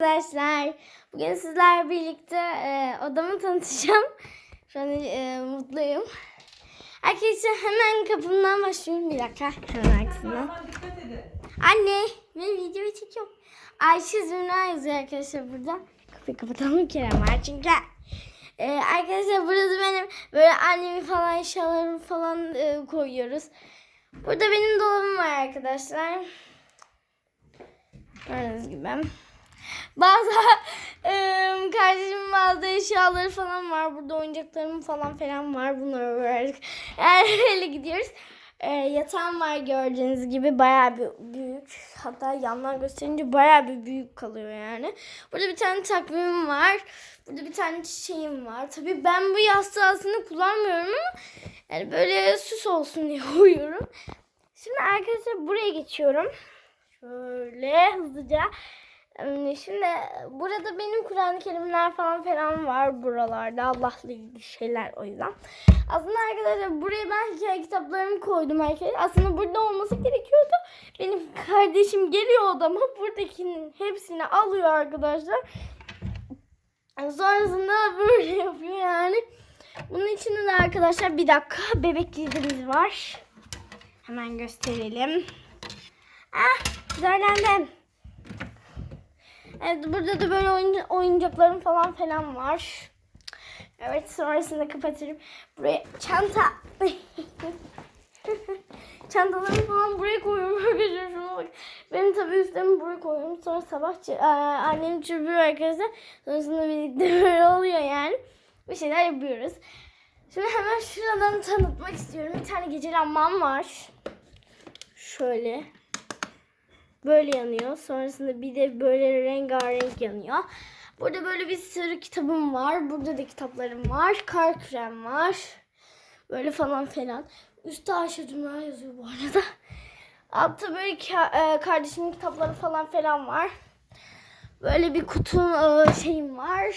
Arkadaşlar bugün sizlerle birlikte e, odamı tanıtacağım. Şu an e, mutluyum. Arkadaşlar hemen kapımdan başlıyorum. Bir dakika hemen arkasından. Anne ben videoyu çekiyorum. Ayşe Zümra yazıyor arkadaşlar burada. Kapıyı kapatalım Kerem var çünkü. E, arkadaşlar burası benim böyle annemi falan eşyalarımı falan e, koyuyoruz. Burada benim dolabım var arkadaşlar. Gördüğünüz gibi. Bazı eee kardeşimin bazı eşyaları falan var. Burada oyuncaklarım falan falan var. Bunları verdik. Yani öyle gidiyoruz. Eee, yatağım var gördüğünüz gibi bayağı bir büyük. Hatta yandan gösterince bayağı bir büyük kalıyor yani. Burada bir tane takvimim var. Burada bir tane çiçeğim var. Tabii ben bu yastığı aslında kullanmıyorum ama yani böyle süs olsun diye koyuyorum. Şimdi arkadaşlar buraya geçiyorum. Şöyle hızlıca. Şimdi burada benim Kur'an-ı Kerimler falan falan var buralarda. Allah'la ilgili şeyler o yüzden. Aslında arkadaşlar buraya ben hikaye kitaplarımı koydum arkadaşlar. Aslında burada olması gerekiyordu. Benim kardeşim geliyor odama. Buradakinin hepsini alıyor arkadaşlar. Sonrasında böyle yapıyor yani. Bunun içinde de arkadaşlar bir dakika bebek cildimiz var. Hemen gösterelim. Ah zorlandım. Evet burada da böyle oyun, oyuncaklarım falan falan var. Evet sonrasında kapatırım. Buraya çanta. Çantalarımı falan buraya koyuyorum. Arkadaşlar şuna bak. Benim tabii üstlerimi buraya koyuyorum. Sonra sabah aa, annem çırpıyor arkadaşlar. Sonrasında birlikte böyle oluyor yani. Bir şeyler yapıyoruz. Şimdi hemen şuradan tanıtmak istiyorum. Bir tane gece lambam var. Şöyle böyle yanıyor. Sonrasında bir de böyle rengarenk yanıyor. Burada böyle bir sürü kitabım var. Burada da kitaplarım var. Kar krem var. Böyle falan falan. Üstte Ayşe Cümra yazıyor bu arada. Altta böyle e, kardeşimin kitapları falan falan var. Böyle bir kutum e, şeyim var.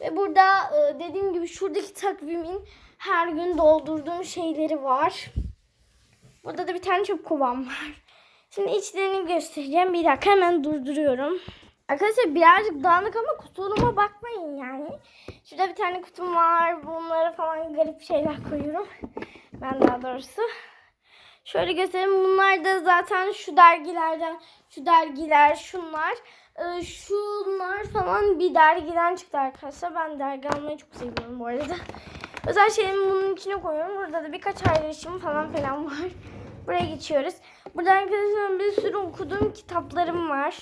Ve burada e, dediğim gibi şuradaki takvimin her gün doldurduğum şeyleri var. Burada da bir tane çöp kovam var. Şimdi içlerini göstereceğim. Bir dakika hemen durduruyorum. Arkadaşlar birazcık dağınık ama kusuruma bakmayın yani. Şurada bir tane kutum var. Bunlara falan garip şeyler koyuyorum. Ben daha doğrusu. Şöyle göstereyim. Bunlar da zaten şu dergilerden, şu dergiler, şunlar. Ee, şunlar falan bir dergiden çıktı arkadaşlar. Ben dergi almayı çok seviyorum bu arada. Özel şeylerimi bunun içine koyuyorum. Burada da birkaç ayrışım falan falan var. Buraya geçiyoruz. Burada arkadaşlar bir sürü okuduğum kitaplarım var.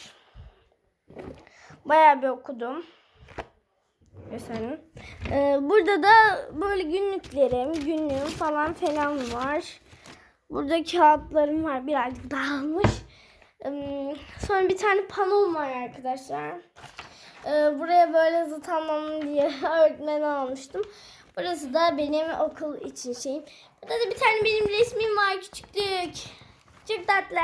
Bayağı bir okudum. Göstereyim. Ee, burada da böyle günlüklerim, günlüğüm falan falan var. Burada kağıtlarım var. Birazcık dağılmış. Ee, sonra bir tane panom var arkadaşlar. Ee, buraya böyle zıt anlamlı diye öğretmen almıştım. Burası da benim okul için şeyim. Burada da bir tane benim resmim var küçüklük. Çok tatlı.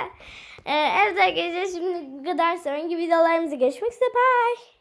Ee, evet arkadaşlar şimdi bu kadar sonraki videolarımızı görüşmek üzere. Bye.